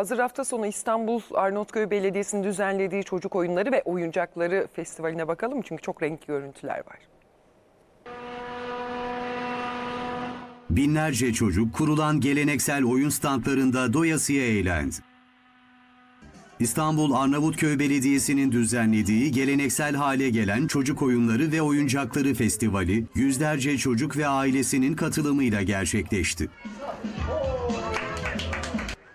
Hazır hafta sonu İstanbul Arnavutköy Belediyesi'nin düzenlediği çocuk oyunları ve oyuncakları festivaline bakalım çünkü çok renkli görüntüler var. Binlerce çocuk kurulan geleneksel oyun standlarında doyasıya eğlendi. İstanbul Arnavutköy Belediyesi'nin düzenlediği geleneksel hale gelen Çocuk Oyunları ve Oyuncakları Festivali yüzlerce çocuk ve ailesinin katılımıyla gerçekleşti.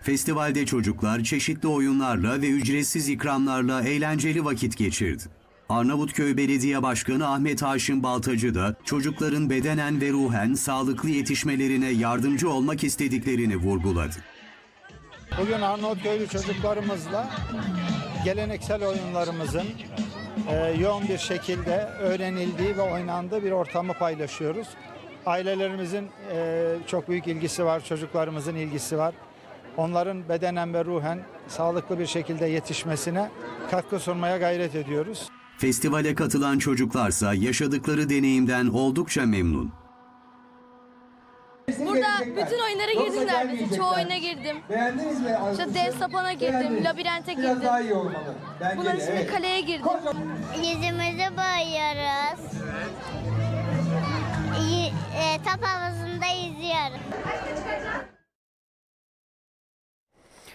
Festivalde çocuklar çeşitli oyunlarla ve ücretsiz ikramlarla eğlenceli vakit geçirdi. Arnavutköy Belediye Başkanı Ahmet Haşim Baltacı da çocukların bedenen ve ruhen sağlıklı yetişmelerine yardımcı olmak istediklerini vurguladı. Bugün Arnavutköylü çocuklarımızla geleneksel oyunlarımızın e, yoğun bir şekilde öğrenildiği ve oynandığı bir ortamı paylaşıyoruz. Ailelerimizin e, çok büyük ilgisi var, çocuklarımızın ilgisi var. Onların bedenen ve ruhen sağlıklı bir şekilde yetişmesine katkı sunmaya gayret ediyoruz. Festivale katılan çocuklarsa yaşadıkları deneyimden oldukça memnun. Burada bütün oyunlara girdim neredeyse. Çoğu oyuna girdim. Beğendiniz mi? İşte dev sapana girdim, labirente Biraz girdim. daha iyi olmalı. Bence Bunların de, şimdi evet. kaleye girdim. Yüzümüzü boyuyoruz. Y- e, top havuzunda yüzüyoruz.